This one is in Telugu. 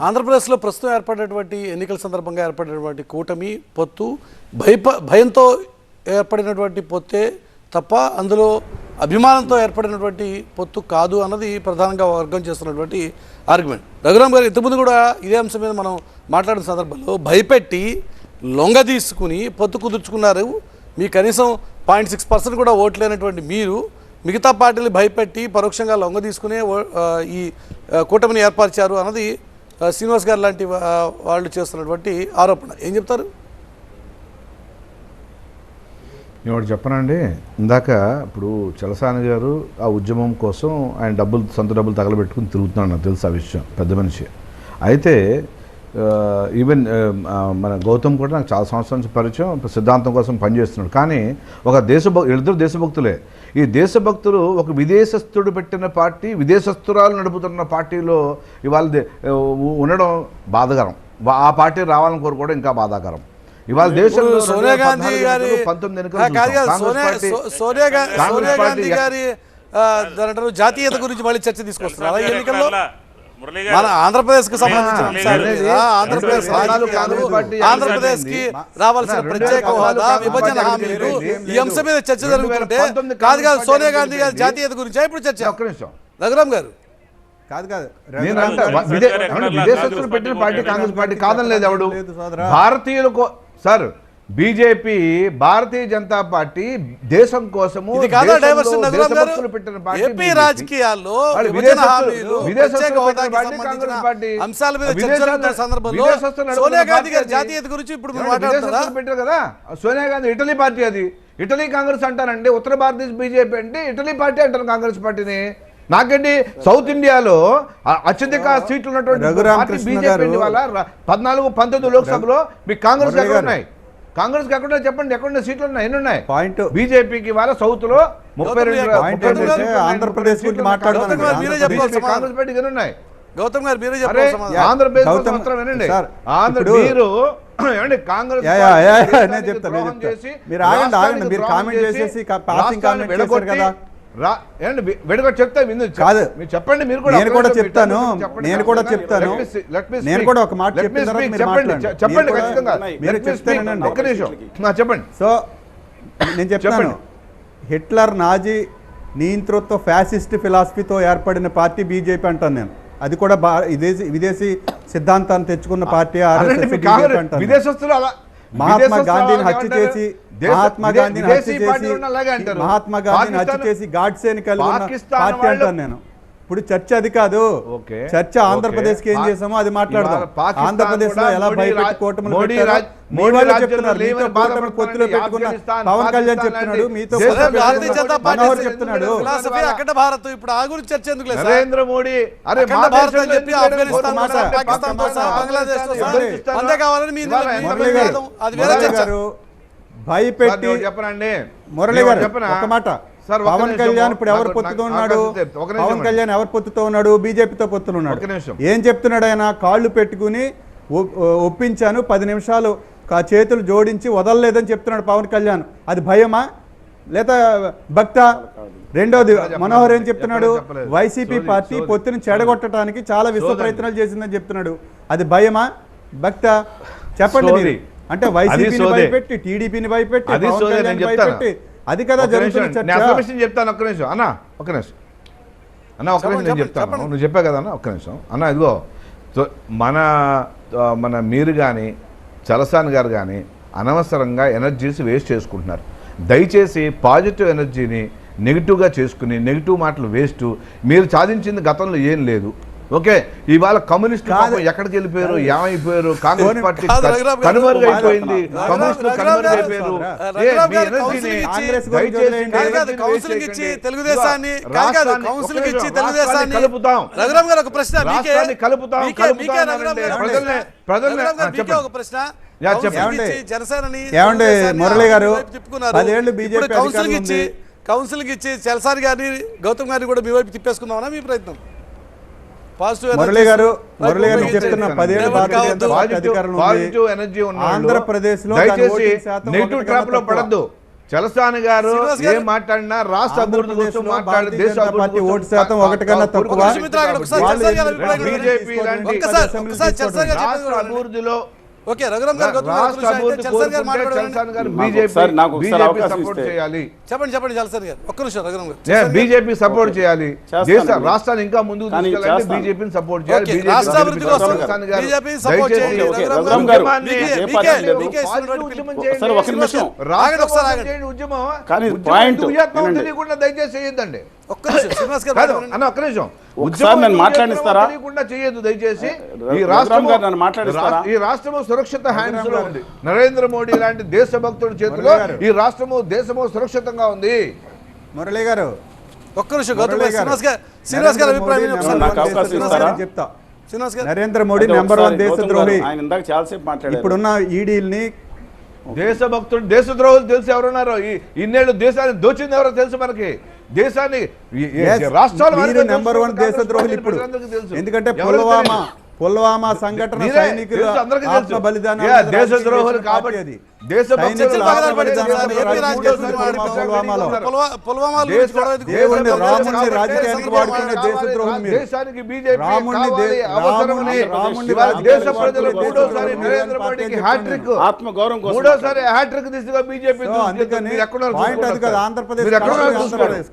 ఆంధ్రప్రదేశ్లో ప్రస్తుతం ఏర్పడినటువంటి ఎన్నికల సందర్భంగా ఏర్పడినటువంటి కూటమి పొత్తు భయప భయంతో ఏర్పడినటువంటి పొత్తే తప్ప అందులో అభిమానంతో ఏర్పడినటువంటి పొత్తు కాదు అన్నది ప్రధానంగా వర్గం చేస్తున్నటువంటి ఆర్గ్యుమెంట్. రఘురామ్ గారు ఇంతకుముందు కూడా ఇదే అంశం మీద మనం మాట్లాడిన సందర్భంలో భయపెట్టి లొంగ తీసుకుని పొత్తు కుదుర్చుకున్నారు. మీ కనీసం పాయింట్ సిక్స్ పర్సెంట్ కూడా ఓట్లేనటువంటి మీరు మిగతా పార్టీలు భయపెట్టి పరోక్షంగా లొంగ తీసుకునే ఓ- ఈ కూటమిని ఏర్పరిచారు అన్నది శ్రీనివాస్ గారు లాంటి వాళ్ళు చేస్తున్నటువంటి ఆరోపణ. ఏం చెప్తారు? నేను ఒకటి చెప్పనండి ఇందాక ఇప్పుడు చలసాని గారు ఆ ఉద్యమం కోసం ఆయన డబ్బులు సొంత డబ్బులు తగలబెట్టుకుని తిరుగుతున్నాడు నాకు తెలుసు ఆ విషయం పెద్ద మనిషి. అయితే ఈవెన్ మన గౌతమ్ కూడా నాకు చాలా సంవత్సరాల నుంచి పరిచయం సిద్ధాంతం కోసం పనిచేస్తున్నాడు. కానీ ఒక దేశభక్ ఇద్దరు దేశభక్తులే. ఈ దేశభక్తులు ఒక విదేశస్థుడు పెట్టిన పార్టీ విదేశస్తురాలు నడుపుతున్న పార్టీలో ఇవాళ ఉండడం బాధకరం. ఆ పార్టీ రావాలని కోరుకోవడం ఇంకా బాధాకరం. ఇవాళ దేశంలో సోనియా గాంధీ గారి సోనియా గాంధీ గారి జాతీయత గురించి మళ్ళీ చర్చ తీసుకొస్తున్నారు ఎన్నికల్లో? మన ఆంధ్రప్రదేశ్కి సంబంధించిన ఆంధ్రప్రదేశ్ ఆంధ్రప్రదేశ్కి రావాల్సిన. ప్రత్యేక హోదా విభజన హామీలు. ఈ అంశం మీద చర్చ జరుగుతుంటే కాదు కాదు సోనియా గాంధీ గారి జాతీయత గురించి ఇప్పుడు చర్చ? ఒక్క నిమిషం. రఘురామ్ గారు. కాదు కాదు. నేను విదేశస్తులు పెట్టిన పార్టీ. కాంగ్రెస్ పార్టీ కాదని లేదు ఎవడు. భారతీయులకు sir BJP Bharatiya Janata party దేశం కోసము ఏపీ. రాజకీయాల్లో. అంశాల మీద సందర్భంలో సోనియా గాంధీ గారి పార్టీ జాతీయత గురించి ఇప్పుడు పెట్టారు కదా? సోనియా గాంధీ ఇటలీ పార్టీ అది. ఇటలీ కాంగ్రెస్ అంటారండి. ఉత్తర భారతదేశ బీజేపీ అంటే ఇటలీ పార్టీ అంటారు కాంగ్రెస్ పార్టీని. నాకండి సౌత్ ఇండియాలో అత్యధిక సీట్లు ఉన్నటువంటి పద్నాలుగు పంతొమ్మిది లోక్సభలో మీకు కాంగ్రెస్. ఉన్నాయి. కాంగ్రెస్ ఎక్కడ చెప్పండి ఎక్కడ సీట్లు ఉన్నాయి ఎన్ని ఉన్నాయి పాయింట్ బీజేపీకి ఇవాళ సౌత్లో ముప్పై రెండు. ఆంధ్రప్రదేశ్ కాంగ్రెస్ పార్టీకి. ఎన్ని ఉన్నాయి గౌతమ్ గారు మీరే సమాధానం. ఆంధ్రప్రదేశ్ మాత్రం వినండి ఆంధ్ర మీరు కాంగ్రెస్. చేసి, మీరు ఆగండి, ఆగండి, మీరు కామెంట్ చేసేసి కా- passing రాష్ట్రాన్ని comment చేశారు విడగొట్టి, కదా. రా- ఏమండి వి- విడగొట్టి చెప్తా విందు కాదు. మీరు చెప్పండి మీరు కూడా నేను కూడా చెప్తాను. నేను కూడా చెప్తాను. నేను. కూడా ఒక మాట చెప్పండి చెప్పండి ఖచ్చితంగా మీరు Let me చెప్తే speak. వినండి. ఒక్క నిమిషం నా చెప్పండి సో నేను చెప్తాను. హిట్లర్ నాజీ నియంతృత్వ ఫ్యాసిస్ట్ ఫిలాసఫీతో ఏర్పడిన పార్టీ బీజేపీ అంటాను నేను అది కూడా విదేశీ విదేశీ సిద్ధాంతాన్ని తెచ్చుకున్న పార్టీ. విదేశస్తులు అలా మహాత్మా గాంధీని హత్య. చేసి మహాత్మా గాంధీని హత్య చేసి. మహాత్మా గాంధీని హత్య చేసి గాడ్సేని కలిగి పార్టీ అంటాను నేను ఇప్పుడు చర్చ అది కాదు ఓకే. చర్చ ఆంధ్రప్రదేశ్కి ఏం. చేసామో అది మాట్లాడదాం ఆంధ్రప్రదేశ్లో ఎలా భయపెట్టి రాజ్- కూటమిలు చెప్తున్నారు. పొత్తులో పెట్టుకున్న పవన్ కళ్యాణ్ చెప్తున్నాడు మీతో మనోహర్ చెప్తున్నాడు ఫిలాసఫీ అఖండ భారత్ ఇప్పుడు ఆ గురించి చర్చ ఎందుకు లేదు? నరేంద్ర మోడీ అరే భారత్ అని చెప్పి ఆఫ్ఘనిస్తాన్ పాకిస్తాన్ బంగ్లాదేశ్ అంతే కావాలని మీ. అది వేరే చర్చ భయపెట్టి చెప్పనండి మురళి గారు చెప్పనా? ఒక మాట పవన్. కళ్యాణ్ ఇప్పుడు ఎవరు పొత్తుతో ఉన్నాడు పవన్. కళ్యాణ్ ఎవరు పొత్తుతో ఉన్నాడు బీజేపీతో పొత్తులు ఉన్నాడు. ఏం చెప్తున్నాడు ఆయన కాళ్ళు పెట్టుకుని ఒప్పించాను పది నిమిషాలు చేతులు జోడించి వదలలేదని చెప్తున్నాడు పవన్ కళ్యాణ్ అది భయమా లేదా భక్త రెండోది. మనోహర్ ఏం చెప్తున్నాడు. YCP party. పొత్తుని చెడగొట్టడానికి చాలా విశ్వ. ప్రయత్నాలు చేసిందని చెప్తున్నాడు అది భయమా భక్త చెప్పండి. మీరు అంటే వైసీపీని. భయపెట్టి టీడీపీని భయపెట్టి పవన్ కళ్యాణ్. భయపెట్టి అది కదా అఫర్మేషన్ చెప్తాను ఒక్క నిమిషం. అన్న ఒక్క నిమిషం. అన్న ఒక్క నిమిషం నేను చెప్తాను. నువ్వు చెప్పావు కదా అన్న ఒక్క నిమిషం. అన్న ఇదిగో మన మన మీరు కానీ చలసాన్ గారు కానీ అనవసరంగా ఎనర్జీస్ వేస్ట్ చేసుకుంటున్నారు. దయచేసి పాజిటివ్ ఎనర్జీని నెగిటివ్గా చేసుకుని నెగిటివ్ మాటలు వేస్ట్. మీరు సాధించింది గతంలో ఏం లేదు. ఓకే ఇవాళ కమ్యూనిస్ట్. ఎక్కడికి వెళ్ళిపోయారు? ఏమైపోయారు? Congress party. కనుమరుగైపోయింది కమ్యూనిస్టులు కనుమరుగైపోయారు కౌన్సిలింగ్ ఇచ్చి-. తెలుగుదేశాన్ని కౌన్సిలింగ్ ఇచ్చి తెలుగుదేశాన్ని రాష్ట్రాన్ని కలుపుతాం. రఘురామ్ గారు ఒక ప్రశ్న కలుపుతాం, ఒక ప్రజల్ని- ప్రశ్న. ప్రజల్ని-. ఒక ఏమండి, మురళి గారు. పదేళ్ళు ఇప్పుడు బీజేపీ కౌన్సిలింగ్ ఇచ్చి కౌన్సిలింగ్ ఇచ్చి చలసారి గారిని గౌతమ్ గారిని కూడా మీ వైపు తిప్పేసుకుందామనా మీ ప్రయత్నం. మురళి గారు మురళి గారు. చెప్తున్న పాజిటివ్ ఎనర్జీ నెగిటివ్ ట్రాప్లో పడద్దు. చలసాని గారు ఏం మాట్లాడినా రాష్ట్ర అభివృద్ధి కోసం మాట్లాడి దేశ పార్టీ ఓటు శాతం ఒకటి కన్నా తక్కువ. బీజేపీ అభివృద్ధిలో ఓకే రఘురామ్ గారు. చేయాలి చెప్పండి చెప్పండి చలసాని గారు ఒక్క నిమిషం రఘురామ్ గారు బీజేపీ సపోర్ట్ చేయాలి రాష్ట్రాన్ని ఇంకా ముందుకు చేస్తాను. బీజేపీని సపోర్ట్ చేయాలి రాష్ట్ర అభివృద్ధి కోసం చలసాని గారు బీజేపీ సపోర్ట్. ఓకే, రఘురామ్ గారు. ఒకసారి. ఆగండి ఒకసారి కోసం ఆగండి. చేయండి ఉద్యమం కానీ పాయింట్ దయచేసి చేయొద్దండి ఒక్క నిమిషం శ్రీనివాస్ గారు కాదు మాట్లాడండి. అన్న ఒక్క నిమిషం ఒకసారి ఉద్యమం నన్ను ఎందుకు మాట్లాడిస్తారా? చేస్తున్నామో తెలియకుండా చేయొద్దు దయచేసి ర- ఈ రఘురామ్ రాష్ట్రము గారు నన్ను మాట్లాడిస్తారా? రా- ఈ రాష్ట్రము సురక్షిత హ్యాండ్స్లో గారు. ఉంది నరేంద్ర మోడీ లాంటి దేశభక్తుడి చేతిలో. ఈ రాష్ట్రము దేశము సురక్షితంగా ఉంది మురళి గారు ఒక్క నిమిషం. శ్రీనివాస్ గారు శ్రీనివాస్ గారు అభిప్రాయం చెప్తా నరేంద్ర మోడీ నెంబర్ వన్ దేశద్రోహి గారు, ఆయన ఇందాక చాలాసేపు మాట్లాడారు ఇప్పుడున్న ఈడీల్ని దేశభక్తుడు దేశద్రోహులు తెలుసు ఎవరున్నారో ఈ ఇన్నేళ్ళు దేశాన్ని దోచింది ఎవరో తెలుసు మనకి దేశాన్ని రాష్ట్రాల నెంబర్ వన్ దేశద్రోహులు కాంగ్రెస్ ఇప్పుడు. ఎందుకంటే పుల్వామా? పుల్వామా సంఘటన సైనికుల. ఆత్మ బలిదానాలు దేశద్రోహులు కాబట్టి. రాజకీయానికి వాడుకునే దేశ ప్రజలు మూడోసారి నరేంద్ర మోడీకి హ్యాట్రిక్ ఆత్మ గౌరవం కోసం మూడోసారి హ్యాట్రిక్ దిశగా బీజేపీ అందుకని పాయింట్ అది కదా. ఆంధ్రప్రదేశ్